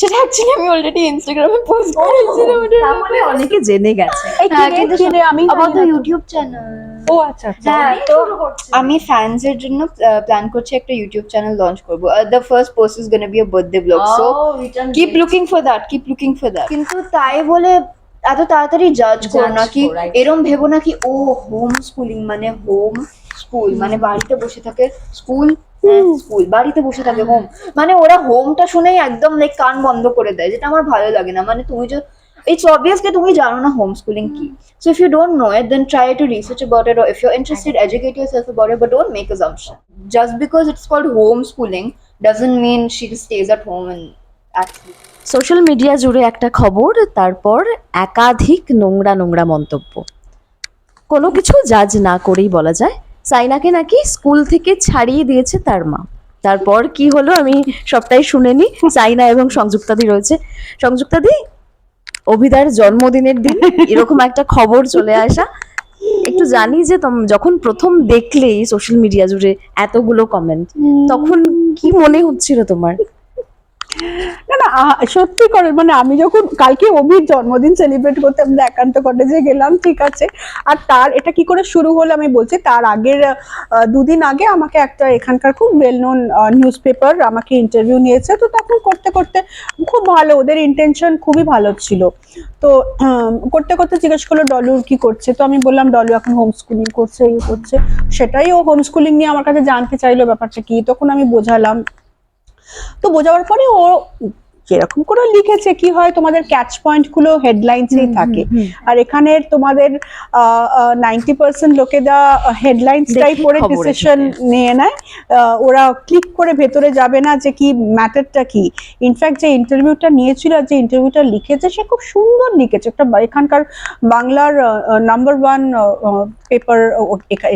সেটা অ্যাকচুয়ালি আমি অলরেডি ইনস্টাগ্রামে পোস্ট করেছিলাম তাহলে অনেকে জেনে গেছে। হ্যাঁ, কিন্তু আমি তো। ইউটিউব চ্যানেল ও আচ্ছা আচ্ছা। হ্যাঁ তো আমি ফ্যান্স এর জন্য প্ল্যান করছি একটা ইউটিউব চ্যানেল লঞ্চ করব। The first post is gonna be a birthday blog so keep looking for that keep looking for that কিন্তু তাই বলে এত তাড়াতাড়ি জাজ করো না কি এরম ভেবো না কি ও হোম স্কুলিং মানে হোম স্কুল মানে বাড়িতে বসে থাকে স্কুল স্কুল বাড়িতে বসে থাকে হোম মানে ওরা হোমটা শুনেই একদম লাইক কান বন্ধ করে দেয় যেটা আমার ভালো লাগে না। মানে তুমি যে ইটস অবভিয়াসলি তুমি জানো না হোম। স্কুলিং কি so if you don't know it try to research about it or if you're interested educate yourself about it but don't make assumption. Just because it's called home schooling doesn't mean she just stays at home and actually social media জুড়ে একটা খবর তারপর একাধিক নোংরা নোংরা মন্তব্য। কোনো কিছু জাজ না করেই বলা যায়। সাইনাকে নাকি স্কুল থেকে ছাড়িয়ে দিয়েছে তার মা। তারপর কি হলো আমি সবটাই শুনে শুনেনি সাইনা এবং সংযুক্তাদি রয়েছে। সংযুক্তাদি অভিদার জন্মদিনের দিন এরকম একটা খবর চলে আসা। একটু জানি যে যখন প্রথম দেখলে সোশ্যাল মিডিয়া জুড়ে এতগুলো কমেন্ট তখন কি মনে হচ্ছিল তোমার? না না সত্যি করে মানে আমি যখন কালকে অভির জন্মদিন সেলিব্রেট করতে আমরা একান্ত কটেজে গেলাম, ঠিক আছে? আর তার, এটা কি করে শুরু হলো আমি বলছি, তার আগের দুদিন আগে আমাকে একটা এখানকার খুব ওয়েল নোন নিউজ পেপার আমাকে ইন্টারভিউ নিয়েছে। তো তখন করতে করতে খুব ভালো, ওদের ইন্টেনশন খুবই ভালো ছিল। তো করতে করতে জিজ্ঞেস করল ডলুর কি করছে? তো আমি বললাম, ডলু এখন হোম স্কুলিং করছে ইয়ে করছে। সেটাই ও হোম স্কুলিং নিয়ে আমার কাছে জানতে চাইলো ব্যাপারটা কি, তখন আমি বোঝালাম। তো বোঝাবার পরে ও যেরকম করে লিখেছে কি হয় তোমাদের ক্যাচ পয়েন্টগুলো হেডলাইন্সেই থাকে। আর এখানে তোমাদের নাইনটি পার্সেন্ট লোকেরা হেডলাইন্সটাই পড়ে খবরে ডিসিশন নিয়ে নেয় ওরা ক্লিক করে ভেতরে যাবে না যে কি ম্যাটারটা কি। ইনফ্যাক্ট যে ইন্টারভিউটা নিয়েছিল আর যে ইন্টারভিউটা লিখেছে সে খুব সুন্দর লিখেছে। একটা এখানকার বাংলার নাম্বার ওয়ান পেপার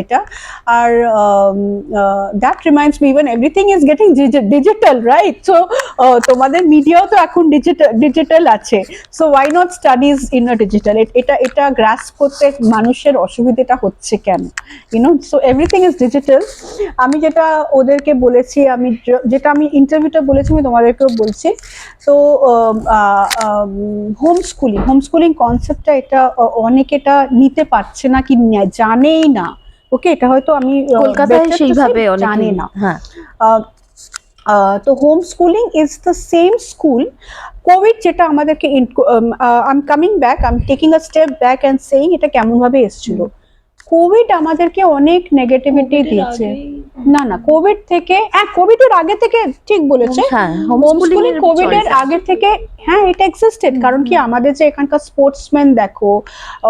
এটা আর that reminds me even everything is getting digital right so তোমাদের মিডিয়াও তো এখন ডিজিটাল ডিজিটাল আছে so why not studies in a digital এটা এটা গ্রাস করতে মানুষের অসুবিধাটা হচ্ছে কেন you know so everything is digital আমি যেটা ওদেরকে বলেছি আমি যেটা আমি ইন্টারভিউটা বলেছি আমি তোমাদেরকেও বলছি। তো হোম স্কুলিং হোম স্কুলিং কনসেপ্টটা এটা আহ, অনেকে এটা নিতে পারছে না কি জানেই না। ওকে এটা হয়তো আমি কলকাতায় সেইভাবে জানে না। হ্যাঁ। তো home schooling is the same school covid যেটা আমাদেরকে I am coming back I am taking a step back and saying এটা কেমন ভাবে এসেছিল। কোভিড আমাদেরকে অনেক নেগেটিভিটি দিয়েছে। না না কোভিড থেকে হ্যাঁ কোভিড এর আগে থেকে ঠিক বলেছে। হ্যাঁ হোমস্কুলিং কোভিড এর আগে থেকে হ্যাঁ এটা এক্সিস্টেড কারণ কি আমাদের যে এখানকার স্পোর্টসম্যান দেখো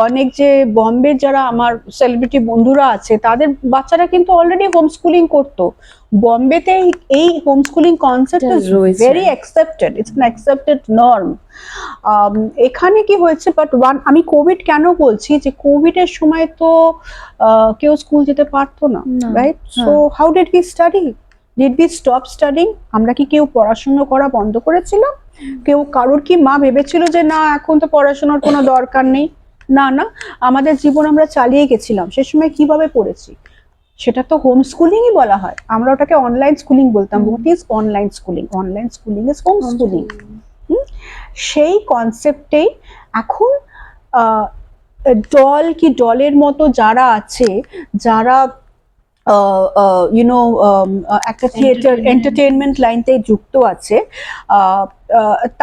অনেক যে বম্বের যারা আমার সেলিব্রিটি বন্ধুরা আছে তাদের বাচ্চারা কিন্তু অলরেডি হোম স্কুলিং করতো। বম্বেতে এই- home schooling concept is. Very accepted it's an accepted norm এখানে কি হয়েছে বাট ওয়ান আমি কোভিড কেন বলছি যে কোভিডের সময় তো কেউ স্কুল যেতে পারতো না right. So how did we study did we stop studying আমরা কি কেউ পড়াশোনা করা বন্ধ করেছিলাম? কেউ কারোর কি মা ভেবেছিল যে না এখন তো পড়াশোনার কোনো দরকার নেই? না না আমাদের জীবন আমরা চালিয়ে গেছিলাম সে সময় কীভাবে পড়েছি? সেটা তো হোম স্কুলিংই বলা হয়। আমরা ওটাকে অনলাইন স্কুলিং বলতাম। What is online schooling online schooling is home? Schooling সেই কনসেপ্টেই এখন ডল কি ডলের মতো যারা আছে যারা ইউনো একটা থিয়েটার এন্টারটেনমেন্ট লাইনতে যুক্ত আছে।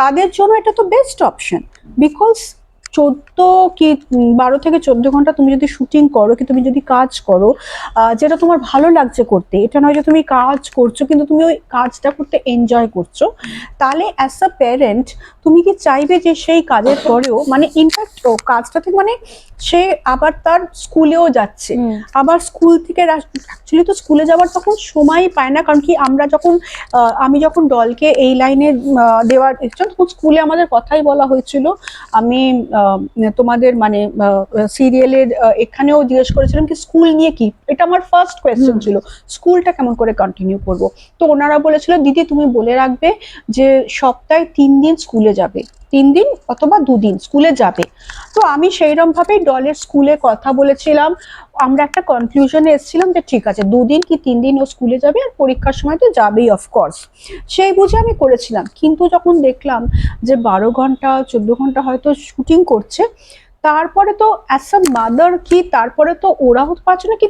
তাদের জন্য এটা তো বেস্ট অপশন বিকজ চোদ্দ কি বারো থেকে চোদ্দ ঘণ্টা তুমি যদি শুটিং করো কি তুমি যদি কাজ করো যেটা তোমার ভালো লাগছে করতে এটা নয় যে তুমি কাজ করছ কিন্তু তুমি ওই কাজটা করতে এনজয় করছ তাহলে অ্যাজ আ প্যারেন্ট তুমি কি চাইবে যে সেই কাজের পরেও মানে ইনফ্যাক্ট কাজটাতে মানে সে আবার তার স্কুলেও যাচ্ছে আবার স্কুল থেকে অ্যাকচুয়ালি তো স্কুলে যাওয়ার তখন সময়ই পায় না কারণ কি আমরা যখন আমি যখন দলকে এই লাইনে দেওয়ার তখন স্কুলে আমাদের কথাই বলা হয়েছিল আমি তোমাদের মানে সিরিয়ালের এখানেও জিজ্ঞেস করেছিলাম কি স্কুল নিয়ে কি? এটা আমার ফার্স্ট কোয়েশ্চেন ছিল স্কুলটা কেমন করে কন্টিনিউ করব? তো ওনারা বলেছিল দিদি তুমি বলে রাখবে যে সপ্তাহে তিন দিন স্কুলে যাবে। তিন দিন অথবা দুদিন স্কুলে যাবে। তো আমি সেইরকম ভাবেই ডলের স্কুলে কথা বলেছিলাম। আমরা একটা কনক্লুশনে এসেছিলাম যে ঠিক আছে দুদিন কি তিন দিন ও স্কুলে যাবে আর পরীক্ষার সময় তো যাবেই অফকোর্স সেই বুঝে আমি করেছিলাম। কিন্তু যখন দেখলাম যে বারো ঘণ্টা চোদ্দ ঘণ্টা হয়তো শুটিং করছে তারপরে তো অ্যাজ আ মাদার কি তারপরে তো ওরা হতে পারছে না কি?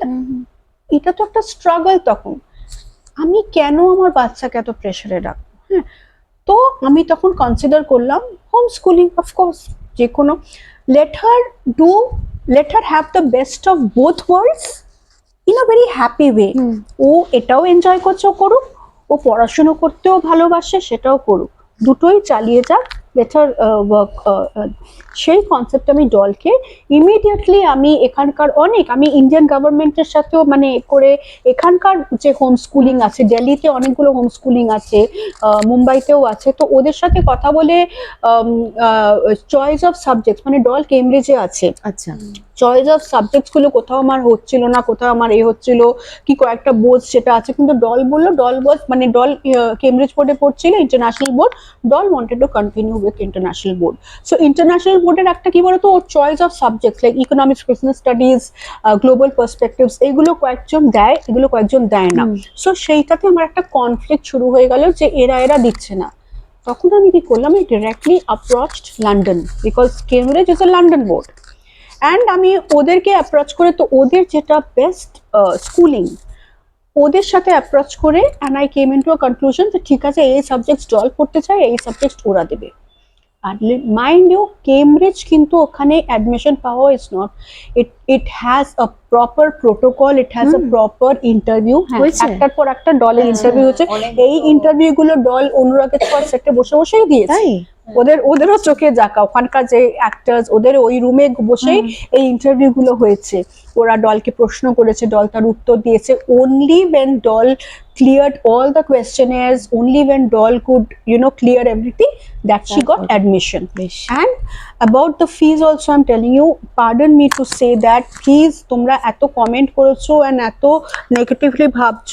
এটা তো একটা স্ট্রাগল তখন। আমি কেন আমার বাচ্চাকে এত প্রেশারে রাখব? হ্যাঁ তো আমি তখন কনসিডার করলাম হোম স্কুলিং অফকোর্স যে কোনো let her do let her have the best of both worlds in a very happy way ও এটাও এনজয় করছে করুক ও পড়াশুনো করতেও ভালোবাসে সেটাও করুক। দুটোই চালিয়ে যাক। লেটার ওয়ার্ক সেই কনসেপ্ট আমি ডলকে ইমিডিয়েটলি আমি এখানকার অনেক আমি ইন্ডিয়ান গভর্নমেন্টের সাথেও মানে করে এখানকার যে হোম স্কুলিং আছে দিল্লিতে অনেকগুলো হোম স্কুলিং আছে মুম্বাইতেও আছে তো ওদের সাথে কথা বলে চয়েস অফ সাবজেক্ট মানে ডল কেমব্রিজে আছে। আচ্ছা। চয়েস অফ সাবজেক্টসগুলো কোথাও আমার হচ্ছিল না কোথাও আমার এ হচ্ছিল কি কয়েকটা বোর্ড সেটা আছে কিন্তু ডল বলল ডল বল মানে ডল কেমব্রিজ বোর্ডে পড়ছিল international board Doll wanted to continue with international board so international বোর্ডের একটা কি বলতো ওর choice of subjects like economics business studies global perspectives এগুলো কয়েকজন দেয় এগুলো কয়েকজন দেয় না। সো সেইটাতে আমার একটা কনফ্লিক্ট শুরু হয়ে গেল যে এরা এরা দিচ্ছে না। তখন আমি কি করলাম আমি directly approached London because Cambridge is a London board and আমি ওদেরকে অ্যাপ্রোচ করে তো ওদের যেটা বেস্ট স্কুলিং ওদের সাথে অ্যাপ্রোচ করে and I came into a conclusion যে ঠিক আছে এই সাবজেক্ট ডল করতে চাই এই সাবজেক্ট ওরা দেবে। আর মাইন্ড ইউ কেমব্রিজ কিন্তু ওখানে অ্যাডমিশন পাওয়া is not it it has a proper protocol it has a proper interview? একটার পর একটা ডলের ইন্টারভিউ হচ্ছে এই ইন্টারভিউ গুলো ডল অনুরাগের পর সেটে বসে বসেই দিয়েছে। ওদের ওদেরও চোখে জাকা ওখানকার যে অ্যাক্টার্স ওদের ওই রুমে বসেই এই ইন্টারভিউ গুলো হয়েছে। ওরা ডলকে প্রশ্ন করেছে ডল তার উত্তর দিয়েছে। Only when Doll the questioners only when Doll could you know clear everything that she got তারপর? অ্যাডমিশন বেশ and about the fees also i'm telling you pardon me to say that please তোমরা এত comment করেছ and এত negatively ভাবছ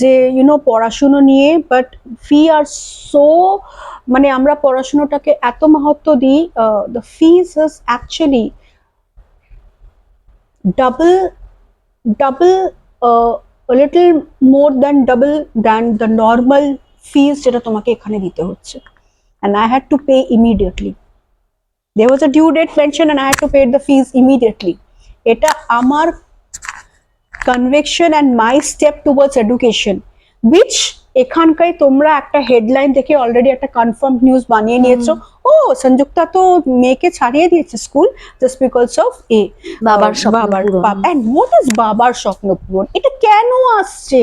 যে you know পড়াশুনো নিয়ে বাট ফি আর সো মানে আমরা পড়াশুনোটাকে এত মাহাত্ম দিই the fees is actually double double Little more than double than the normal fees যেটা তোমাকে এখানে দিতে হচ্ছে and I had to pay immediately. There was a due date mentioned and I had to pay the fees immediately. এটা আমার conviction and my step towards education which এখানকার তোমরা একটা হেডলাইন দেখে অলরেডি একটা কনফার্ম নিউজ বানিয়ে নিয়েছো। ও সংযুক্তা তো মেয়েকে ছাড়িয়ে দিয়েছে school just because of a বাবার স্বপ্ন বাবার অ্যান্ড হোয়াট ইজ বাবার স্বপ্ন পূরণ? এটা কেন আসছে?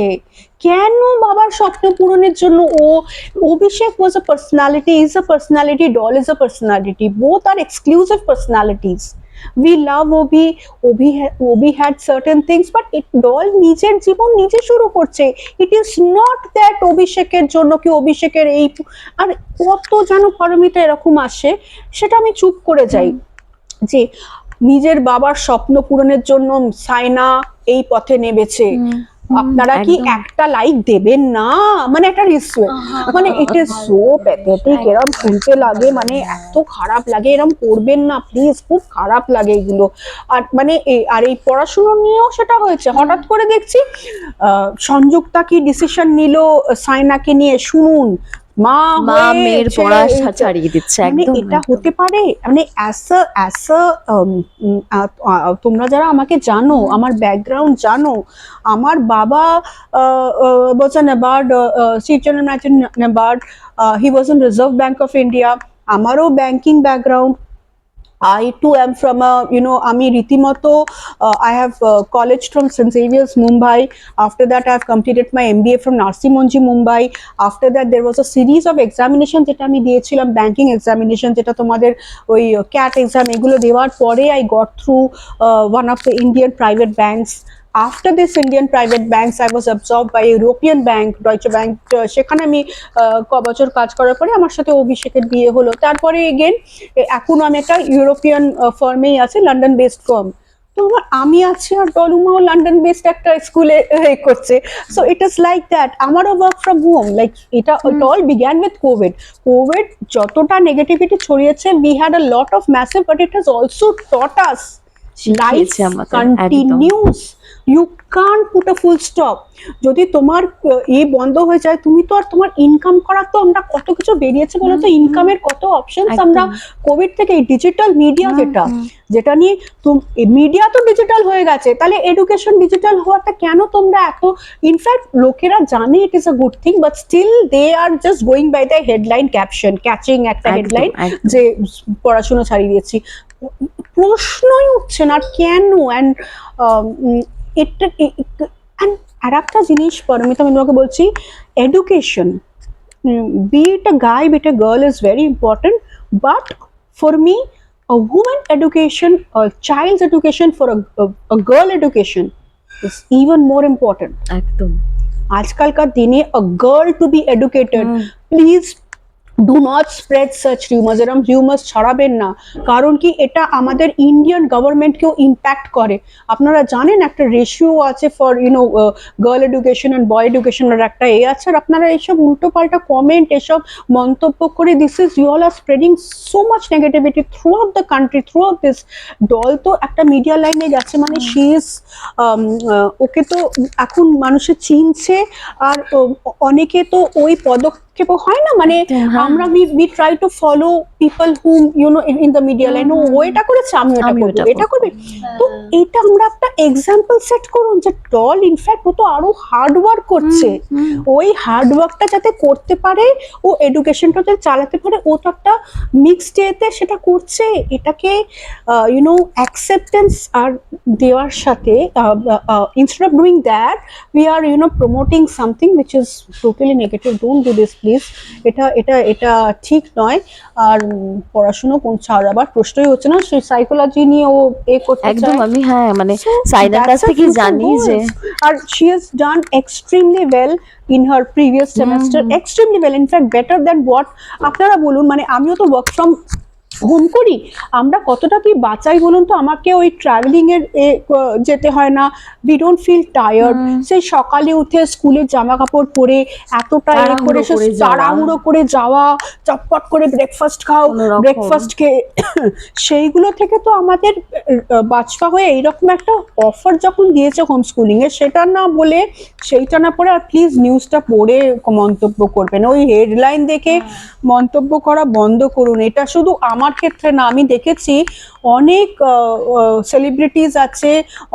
কেন বাবার স্বপ্ন পূরণের জন্য ও Abhishek was a personality is a personality Doll is a personality both are exclusive personalities we love Obi Obi Obi had certain things but it Doll নিজের জীবন নিজে শুরু করছে। ইট ইজ নট দ্যাট অভিষেকের জন্য কি অভিষেকের এই আর কত যেন পারমিতা এরকম আসে সেটা আমি চুপ করে যাই। যে নিজের বাবার স্বপ্ন পূরণের জন্য সাইনা এই পথে নেমেছে। আপনারা কি একটা লাইক দেবেন না? মানে একটা রিসুয়ে মানে ইট ইজ সো প্যাথেটিক এরম শুনতে লাগে মানে এত খারাপ লাগে এরম করবেন না প্লিজ খুব খারাপ লাগে এগুলো। আর মানে আর এই পড়াশুনো নিয়েও সেটা হয়েছে। হঠাৎ করে দেখছি আহ, সংযুক্তা কি ডিসিশন নিল সাইনাকে নিয়ে শুনুন। মা মা মেয়ের পড়া ছাড়িয়ে দিচ্ছে মানে একদম এটা হতে পারে মানে অ্যাস অ্যাজ আ তোমরা যারা আমাকে জানো আমার ব্যাকগ্রাউন্ড জানো আমার বাবা ওয়াজ অ্যান সিচন ম্যাচন award he was in Reserve Bank of India আমারও banking background I too am from a, you know, Ami Ritimoto. Uh, I have uh, college from St. Xavier's, Mumbai. After that, I have completed my MBA from Narsi Monji, Mumbai. After that, there was a series of examination যেটা আমি দিয়েছিলাম banking examination যেটা তোমাদের ওই cat exam এগুলো দেওয়ার পরে I got through one of the Indian private banks after this Indian private banks I was observe by European bank Deutsche bank সেখানে আমি ক বছর কাজ করার পরে আমার সাথে অভিষেকের বিয়ে হলো। তারপরে এগেন এখনও আমি একটা ইউরোপিয়ান ফার্মেই আছে লন্ডন বেসড ফার্ম তো আমার আমি আছি আর ডলুমাও লন্ডন বেসড একটা স্কুলে করছে। So it is like that আমারও ওয়ার্ক ফ্রম হোম লাইক এটা it all began with covid covid যতটা নেগেটিভিটি ছড়িয়েছে we had a lot of massive but it has also taught us life continues you can put a full stop যদি তোমার এ বন্ধ হয়ে যায় তুমি তো আর তোমার ইনকাম করার তো আমরা কত কিছু বেরিয়েছে বলে তো? ইনকামের কত অপশনস একদম। আমরা কোভিড থেকে এই ডিজিটাল মিডিয়া যেটা যেটা নিয়ে মিডিয়া তো ডিজিটাল হয়ে গেছে তাহলে এডুকেশন ডিজিটাল হওয়াটা কেন তোমরা এত ইনফ্যাক্ট লোকেরা জানে it is a good thing but still they are just going by the headline caption catching একটা হেডলাইন যে পড়াশোনা ছাড়িয়ে দিয়েছি। প্রশ্নই উঠছে না কেন? অ্যান্ড এটা অ্যান্ড আর একটা জিনিস পরমিতা আমি তোমাকে বলছি education be it a guy be it a girl is very important but for me a woman education a child's education for a, a, a girl education is even more important একদম আজকালকার দিনে a girl to be educated হুম। Please do not spread সার্চ rumours এরম rumours ছড়াবেন না। কারণ কি? এটা আমাদের ইন্ডিয়ান গভর্নমেন্টকেও ইম্প্যাক্ট করে। আপনারা জানেন একটা রেশিও আছে for you know girl education and boy এডুকেশনের একটা এ আছে। আর আপনারা এইসব উল্টোপাল্টা কমেন্ট এসব মন্তব্য করে this is you all are spreading so much negativity throughout the country throughout this দল তো একটা মিডিয়া লাইনে গেছে। মানে শি ইজ ওকে তো এখন মানুষে চিনছে। আর ও- অনেকে তো ওই পদক্ষেপ হয় না? মানে হ্যাঁ। আমরা we we try to follow people hmm you know in the media line ও ও এটা করেছে আমিও এটা করব এটা করবে। হ্যাঁ। তো এটা আমরা একটা এক্সাম্পল সেট করুন যে টল ইনফ্যাক্ট ও তো আরও হার্ড ওয়ার্ক করছে। ওই হার্ড ওয়ার্কটা যাতে করতে পারে ও এডুকেশনটা যাতে চালাতে পারে ও তো একটা মিক্সড এতে সেটা করছে। এটাকে ইউ নো অ্যাকসেপ্টেন্স আর দেওয়ার সাথে instead of doing that we are you know promoting something which is totally negative don't do this please এটা এটা এটা ঠিক নয়। আর পড়াশুনো কোন ছাড় আবার প্রশ্নই হচ্ছে না। সেই সাইকোলজি নিয়ে ও এ করতে একদম আমি হ্যাঁ মানে সাইনার কাছ থেকে জানি যে আর she has done extremely well in her previous semester extremely well in fact better than what আপনারা বলুন। মানে আমিও তো ওয়ার্ক ফ্রম হোম করি? আমরা কতটা কি বাঁচাই বলুন তো? আমাকে ওই ট্রাভেলিং এর যেতে হয় না। উই ডোন্ট ফিল টায়ার্ড সেই সকালে উঠে স্কুলের জামা কাপড় পরে এতটা এ করে সে। তাড়াহুড়ো করে যাওয়া চটপট করে ব্রেকফাস্ট খাও ব্রেকফাস্ট খেয়ে সেইগুলো থেকে তো আমাদের বাঁচপা হয়ে এইরকম একটা অফার যখন দিয়েছে হোম স্কুলিং এর সেটা না বলে সেইটা না পড়ে আর প্লিজ নিউজটা পড়ে মন্তব্য করবেন। ওই হেডলাইন দেখে মন্তব্য করা বন্ধ করুন। এটা শুধু আমার ক্ষেত্রে না আমি দেখেছি অনেক সেলিব্রিটিস আছে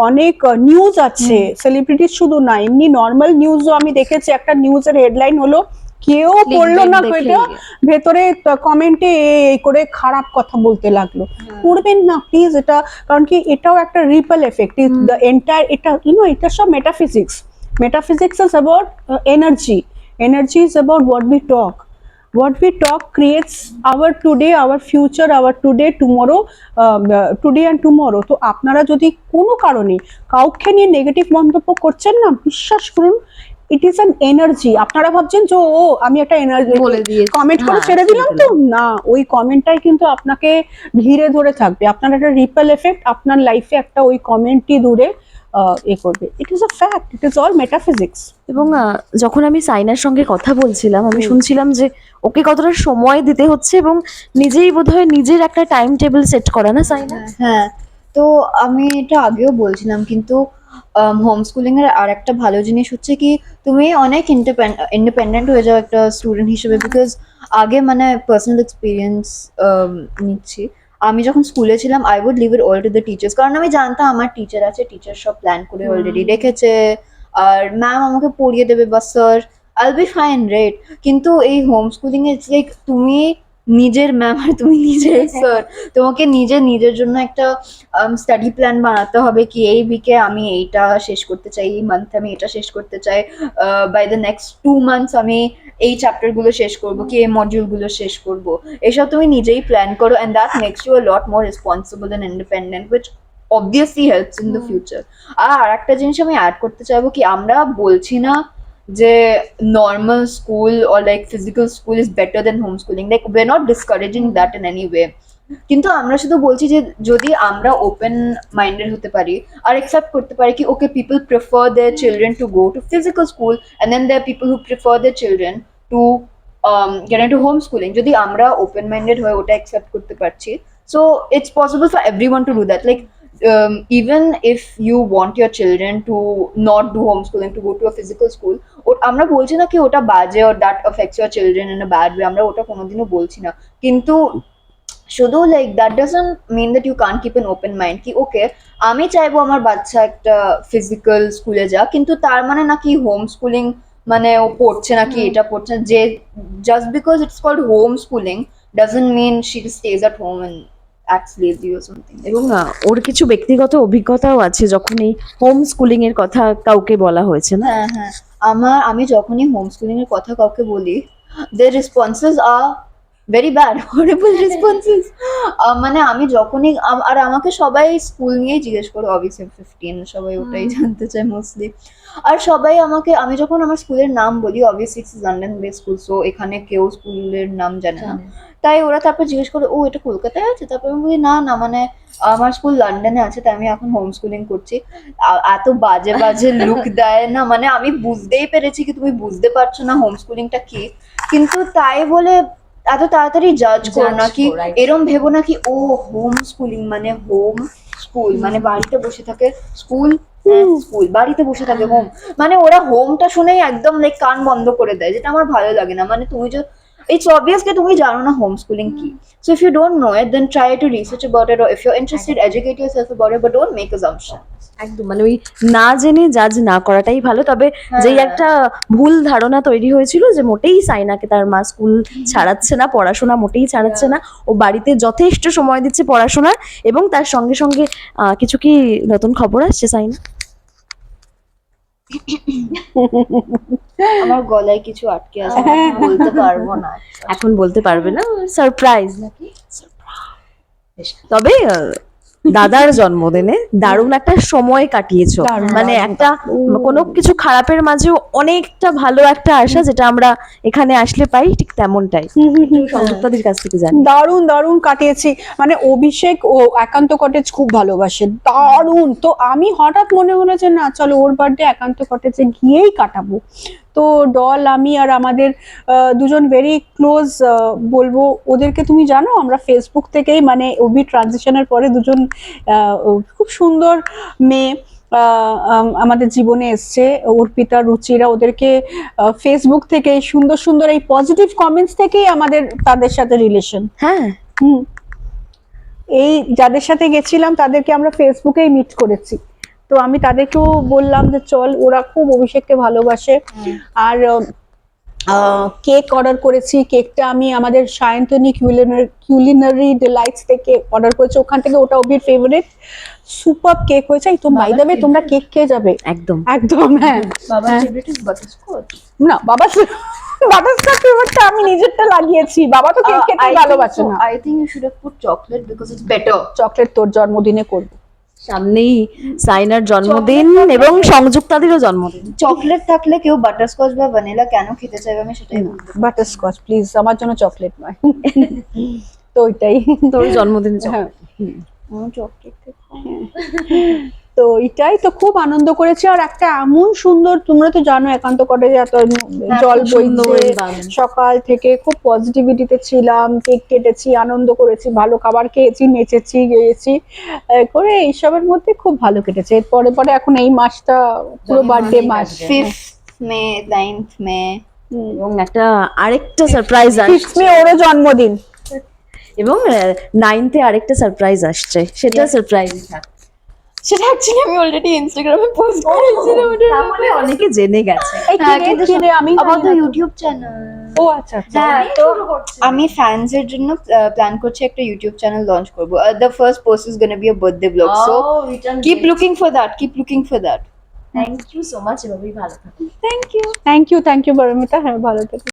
অনেক নিউজ আছে। সেলিব্রিটিস শুধু না এমনি নর্মাল নিউজও আমি দেখেছি একটা নিউজের হেডলাইন হলো কেউ পড়ল না। এটা ভেতরে কমেন্টে এই করে খারাপ কথা বলতে লাগল। করবেন না প্লিজ এটা কারণ কি এটাও একটা রিপল এফেক্ট দ্য এন্টায়ার এটা ইউনো এটা সব metaphysics metaphysics is about energy energy is about what we talk what we talk creates our today our future our today tomorrow um, uh, today and tomorrow তো আপনারা যদি কোনো কারণে কাউকে নিয়ে নেগেটিভ মন্তব্য করছেন না বিশ্বাস করুন ইট ইজ অ্যান এনার্জি আপনারা ভাবছেন যে ও আমি একটা এনার্জি বলে দিয়েছি। কমেন্ট করে হ্যাঁ, ছেড়ে দিলাম তো? না ওই কমেন্টটাই কিন্তু আপনাকে ঘিরে ধরে থাকবে। আপনার একটা রিপেল এফেক্ট আপনার লাইফে একটা ওই কমেন্টই দূরে এ করবে। It is a fact it is all metaphysics এবং যখন আমি সাইনার সঙ্গে কথা বলছিলাম আমি শুনছিলাম যে ওকে কতটা সময় দিতে হচ্ছে এবং নিজেই বোধহয় নিজের একটা টাইম টেবিল সেট করা না সাইনা? হ্যাঁ। তো আমি এটা আগেও বলছিলাম কিন্তু হোম স্কুলিং এর আর একটা ভালো জিনিস হচ্ছে কি তুমি অনেক ইন্ডিপেন্ডেন্ট হয়ে যাও একটা স্টুডেন্ট হিসেবে বিকজ আগে মানে পার্সোনাল এক্সপিরিয়েন্স নিচ্ছি। আমি যখন স্কুলে ছিলাম I would leave it all to the teachers কারণ আমি জানতাম আমার টিচার আছে টিচার সব প্ল্যান করে অলরেডি রেখেছে আর ম্যাম আমাকে পড়িয়ে দেবে বা স্যার আইল বি ফাইন রেট কিন্তু এই হোম স্কুলিং এ লাইক তুমি নিজের ম্যাম আর তুমি নিজের স্যার তোমাকে নিজে নিজের জন্য একটা স্টাডি প্ল্যান বানাতে হবে কি এই উইকে আমি এইটা শেষ করতে চাই এই মান্থে আমি এটা শেষ করতে চাই by the next two months আমি এই চ্যাপ্টারগুলো শেষ করব কি এই মডিউলগুলো শেষ করব। এসব তুমি নিজেই প্ল্যান করো and that makes you a lot more responsible and independent which obviously helps in the future আর একটা জিনিস আমি অ্যাড করতে চাইব কি আমরা বলছি না যে normal school or like physical school is better then home schooling like we're not discouraging that in any way কিন্তু আমরা শুধু বলছি যে যদি আমরা ওপেন মাইন্ডেড হতে পারি আর অ্যাকসেপ্ট করতে পারি কি okay people prefer their children to go to physical school and then there people who prefer their children to get to home schooling যদি আমরা ওপেন মাইন্ডেড হয়ে ওটা অ্যাকসেপ্ট করতে পারছি so it's possible for everyone to do that like um, even if you want your children to not do homeschooling to go to a physical school ও- আমরা বলছি না কি ওটা বাজে or that affects your children in a bad way আমরা ওটা কোনোদিনও বলছি না। কিন্তু শুধু like that doesn't mean that you can keep an open mind কি ওকে আমি চাইব আমার বাচ্চা একটা ফিজিক্যাল স্কুলে যা কিন্তু তার মানে নাকি হোম স্কুলিং মানে ও পড়ছে নাকি এটা পড়ছে যে just because it's called home schooling doesn't mean she stays at home and acts lazy or something এবং ওর কিছু ব্যক্তিগত অভিজ্ঞতাও আছে যখন এই হোম স্কুলিং এর কথা কাউকে বলা হয়েছে না? হ্যাঁ হ্যাঁ। আমার আমি যখনই হোম স্কুলিং এর কথা কাউকে বলি their responses are very bad horrible responses মানে আমি যখনই আর আমাকে সবাই স্কুল নিয়েই জিজ্ঞেস করে অবভিয়াসলি ফিফটিন সবাই ওটাই জানতে চায় মোস্টলি আর সবাই আমাকে আমি যখন আমার স্কুলের নাম বলি obviously it's London based school so এখানে কেউ স্কুলের নাম জানে না। তাই ওরা তারপর জিজ্ঞেস করে ও এটা কলকাতায় আছে? তারপর আমি বলি না না মানে আমার স্কুল লন্ডনে আছে তাই আমি এখন হোম স্কুলিং করছি এত বাজে বাজে লুক দেয় না মানে আমি বুঝতেই পেরেছি কি তুমি বুঝতে পারছ না হোম স্কুলিংটা কি? কিন্তু তাই বলে এত তাড়াতাড়ি জাজ করো না কি? এরম ভেবো না কি ও হোম স্কুলিং মানে হোম। স্কুল মানে বাড়িতে বসে থাকে স্কুল স্কুল বাড়িতে বসে থাকে হোম। মানে ওরা হোমটা শুনেই একদম লাইক কান বন্ধ করে দেয় যেটা আমার ভালো লাগে না। মানে তুমি যে ইটস অবভিয়াস কি তুমি জানো না হোম স্কুলিং কি so if you don't know it then try to research about it if you interested educate yourself about it but don't make assumption একদম মানে ওই না জেনে জাজ না করাটাই ভালো। তবে যেই হ্যাঁ। একটা ভুল ধারণা তৈরি হয়েছিল যে মোটেই সাইনাকে তার মা স্কুল ছাড়াচ্ছে না পড়াশোনা মোটেই ছাড়াচ্ছে না ও বাড়িতে যথেষ্ট সময় দিচ্ছে পড়াশোনার এবং তার সঙ্গে সঙ্গে কিছু কি নতুন খবর আসছে সাইনা? আমার গলায় কিছু আটকে আছে আমি বলতে পারব না এখন বলতে পারবে না? সারপ্রাইজ নাকি? তবে দাদার জন্মদিনে দারুণ একটা সময় কাটিয়েছো। মানে একটা কোনো কিছু খারাপের মাঝেও অনেকটা ভালো একটা আশা যেটা আমরা এখানে আসলে পাই ঠিক তেমনটাই। সংযুক্তাদের কাছ থেকে জানি। দারুণ দারুণ কাটিয়েছি। মানে অভিষেক ও একান্ত কটেজ খুব ভালোবাসে। দারুণ। তো আমি হঠাৎ মনে হলো যে না চলো ওর বার্থডে একান্ত কটেজে গিয়েই কাটাবো। তো ডল আমি আর আমাদের দুজন ভেরি ক্লোজ বলব। ওদেরকে তুমি জানো আমরা ফেসবুক থেকেই মানে অভি ট্রানজিশনের পরে দুজন খুব সুন্দর মেয়ে আমাদের জীবনে এসছে। অর্পিতা রুচিরা ওদেরকে ফেসবুক থেকে সুন্দর সুন্দর এই পজিটিভ কমেন্টস থেকেই আমাদের তাদের সাথে রিলেশন হ্যাঁ। হুম। এই যাদের সাথে গেছিলাম তাদেরকে আমরা ফেসবুকেই মিট করেছি। তো আমি তাদেরকেও বললাম যে চল ওরা খুব অভিষেককে ভালোবাসে। আর কেক অর্ডার করেছি। কেকটা আমি আমাদের সায়ন্তনী কিউলিনারি ডিলাইটস থেকে অর্ডার করেছি। ওখান থেকে ওটা অভির ফেভারিট সুপার কেক হয়েছে। তো বাই দ্য তোমরা কেক খেয়ে যাবে। একদম। একদম হ্যাঁ। হ্যাঁ। ফেভারিট ইজ না বাবা বাটারস্কচ ফ্লেভারটা আমি নিজেরটা লাগিয়েছি। বাবা তো কেক খেতে ভালোবাসে না। I think you should have put chocolate because it's better chocolate তোর জন্মদিনে করব। সামনেই সাইনার জন্মদিন এবং সংযুক্তাদেরও জন্মদিন। চকলেট থাকলে কেউ বাটারস্কচ বা ভ্যানিলা কেন খেতে চাইবে আমি সেটাই না বাটার স্কচ বাটারস্কচ প্লিজ আমার জন্য চকলেট নয়। তো ওইটাই। তোর জন্মদিন হ্যাঁ। আমার চকলেট তো এটাই তো খুব আনন্দ করেছে। আর একটা এমন সুন্দর তোমরা তো জানো একান্ত কটেজে এত জল খুব বইছে। সকাল থেকে খুব পজিটিভিটিতে ছিলাম কেক কেটেছি আনন্দ করেছি ভালো খাবার খেয়েছি নেচেছি গেয়েছি। করে এইসবের মধ্যে খুব ভালো কেটেছে। পরে পরে এখন এই মাসটা পুরো বার্থডে মাস। ফিফথ মে নাইন্থ মে এবং একটা আরেকটা সারপ্রাইজ আসছে। মে ওরও জন্মদিন। এবং নাইনথে আরেকটা সারপ্রাইজ আসছে। সেটা সারপ্রাইজ সেটা অ্যাকচুয়ালি আমি অলরেডি ইনস্টাগ্রামে পোস্ট করেছিলাম ওটা তাহলে অনেকে জেনে গেছে। হ্যাঁ, কিন্তু আমি আবার তো। ইউটিউব চ্যানেল ও আচ্ছা আচ্ছা। হ্যাঁ তো আমি ফ্যান্স এর জন্য প্ল্যান করছি একটা ইউটিউব চ্যানেল লঞ্চ করব। The first post is gonna be a birthday blog so keep looking for that keep looking for that thank you so much এভাবেই ভালো থাকো। Thank you thank you thank you Baramita. হ্যাঁ ভালো থেকো।